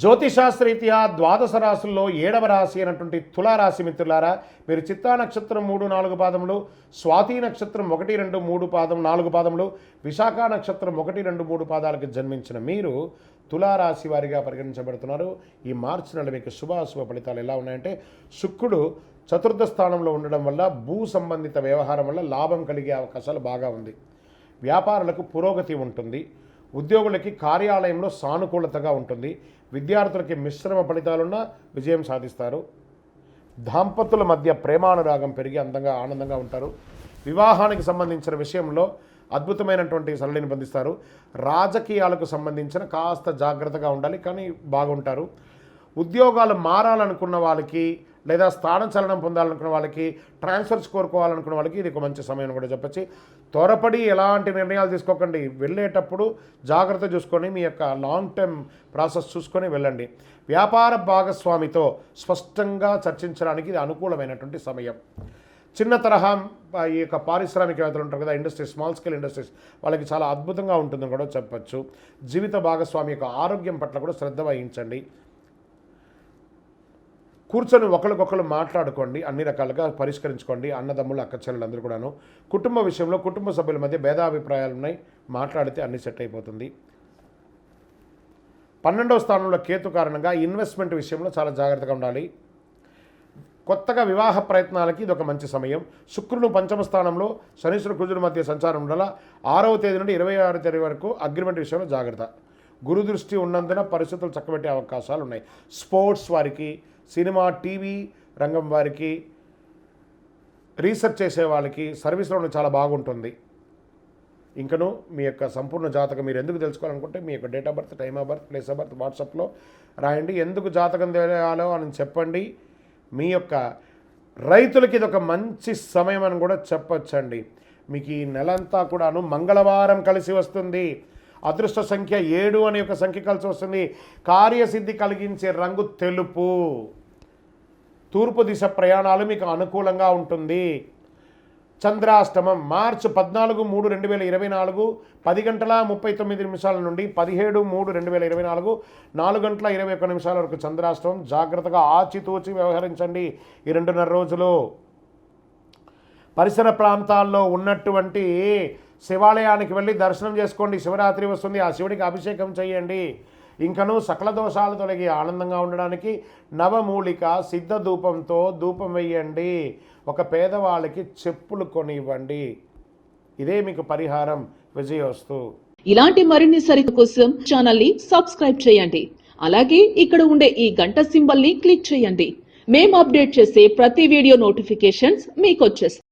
జ్యోతిశాస్త్రరీత్యా ద్వాదశ రాశుల్లో ఏడవ రాశి అయినటువంటి తులారాశి మిత్రులారా మీరు చిత్తా నక్షత్రం మూడు నాలుగు పాదములు స్వాతి నక్షత్రం ఒకటి రెండు మూడు పాదం నాలుగు పాదములు విశాఖ నక్షత్రం ఒకటి రెండు మూడు పాదాలకు జన్మించిన మీరు తులారాశి వారిగా పరిగణించబడుతున్నారు. ఈ మార్చి నెల మీకు శుభాశుభ ఫలితాలు ఎలా ఉన్నాయంటే శుక్రుడు చతుర్థ స్థానంలో ఉండడం వల్ల భూ సంబంధిత వ్యవహారం వల్ల లాభం కలిగే అవకాశాలు బాగా ఉంది. వ్యాపారులకు పురోగతి ఉంటుంది. ఉద్యోగులకి కార్యాలయంలో సానుకూలతగా ఉంటుంది. విద్యార్థులకి మిశ్రమ ఫలితాలున్న విజయం సాధిస్తారు. దాంపతుల మధ్య ప్రేమానురాగం పెరిగి అందంగా ఆనందంగా ఉంటారు. వివాహానికి సంబంధించిన విషయంలో అద్భుతమైనటువంటి సరళిని బంధిస్తారు రాజకీయాలకు సంబంధించిన కాస్త జాగ్రత్తగా ఉండాలి కానీ బాగుంటారు. ఉద్యోగాలు మారాలనుకున్న వాళ్ళకి లేదా స్థానచలనం పొందాలనుకున్న వాళ్ళకి ట్రాన్స్ఫర్స్ కోరుకోవాలనుకున్న వాళ్ళకి ఇది ఒక మంచి సమయం కూడా చెప్పచ్చు. త్వరపడి ఎలాంటి నిర్ణయాలు తీసుకోకండి. వెళ్ళేటప్పుడు జాగ్రత్త చూసుకొని మీ యొక్క లాంగ్ టర్మ్ ప్రాసెస్ చూసుకొని వెళ్ళండి. వ్యాపార భాగస్వామితో స్పష్టంగా చర్చించడానికి ఇది అనుకూలమైనటువంటి సమయం. చిన్న తరహా ఈ యొక్క పారిశ్రామికవేత్తలు ఉంటారు కదా ఇండస్ట్రీస్ స్మాల్ స్కేల్ ఇండస్ట్రీస్ వాళ్ళకి చాలా అద్భుతంగా ఉంటుందని కూడా చెప్పచ్చు. జీవిత భాగస్వామి యొక్క ఆరోగ్యం పట్ల కూడా శ్రద్ధ వహించండి. కూర్చొని ఒకరికొకరు మాట్లాడుకోండి అన్ని రకాలుగా పరిష్కరించుకోండి అన్నదమ్ములు అక్క చెల్లెలందరూ కూడాను. కుటుంబ విషయంలో కుటుంబ సభ్యుల మధ్య భేదాభిప్రాయాలు ఉన్నాయి. మాట్లాడితే అన్ని సెట్ అయిపోతుంది. పన్నెండవ స్థానంలో కేతు కారణంగా ఇన్వెస్ట్మెంట్ విషయంలో చాలా జాగ్రత్తగా ఉండాలి. కొత్తగా వివాహ ప్రయత్నాలకి ఇది ఒక మంచి సమయం. శుక్రుడు పంచమ స్థానంలో శనీశ్వర కుజుడు మధ్య సంచారం ఉండాల? ఆరవ తేదీ నుండి ఇరవై ఆరో తేదీ వరకు అగ్రిమెంట్ విషయంలో జాగ్రత్త. గురు దృష్టి ఉన్నందున పరిస్థితులు చక్కబెట్టే అవకాశాలు ఉన్నాయి. స్పోర్ట్స్ వారికి సినిమా టీవీ రంగం వారికి రీసెర్చ్ చేసే వాళ్ళకి సర్వీస్లో చాలా బాగుంటుంది. ఇంకను మీ యొక్క సంపూర్ణ జాతకం మీరు ఎందుకు తెలుసుకోవాలనుకుంటే మీ యొక్క date of birth time of birth place of birth వాట్సాప్లో రాయండి. ఎందుకు జాతకం తెలియాలో అని చెప్పండి. మీ యొక్క రైతులకి ఇది ఒక మంచి సమయం అని కూడా చెప్పొచ్చండి. మీకు ఈ నెలంతా కూడాను మంగళవారం కలిసి వస్తుంది. అదృష్ట సంఖ్య ఏడు అనే ఒక సంఖ్య కలిసి వస్తుంది. కార్యసిద్ధి కలిగించే రంగు తెలుపు. తూర్పు దిశ ప్రయాణాలు మీకు అనుకూలంగా ఉంటుంది. చంద్రాష్టమం మార్చి పద్నాలుగు మూడు రెండు వేల ఇరవై నాలుగు పది గంటల ముప్పై తొమ్మిది నిమిషాల నుండి పదిహేడు మూడు రెండు వేల ఇరవై నాలుగు నాలుగు గంటల ఇరవై ఒక్క నిమిషాల వరకు చంద్రాష్టమం. జాగ్రత్తగా ఆచితూచి వ్యవహరించండి ఈ రెండున్నర రోజులు. పరిసర ప్రాంతాల్లో ఉన్నటువంటి శివాలయానికి వెళ్ళి దర్శనం చేసుకోండి. శివరాత్రి వస్తుంది. ఆ శివుడికి అభిషేకం చేయండి. ఇంకను సకల దోషాలు తొలగి ఆనందంగా ఉండడానికి నవమూలిక సిద్ధ ధూపంతో ధూపం వేయండి. ఒక పేదవాళ్ళకి చెప్పులు కొనివ్వండి. ఇదే మీకు పరిహారం విజయోస్తు ఇలాంటి మరిన్ని సరిక కోసం ఛానల్ని సబ్స్క్రైబ్ చేయండి. అలాగే ఇక్కడ ఉండే ఈ గంట సింబల్ని క్లిక్ చేయండి. మేము అప్డేట్ చేసే ప్రతి వీడియో నోటిఫికేషన్స్ మీకు వచ్చేస్తాయి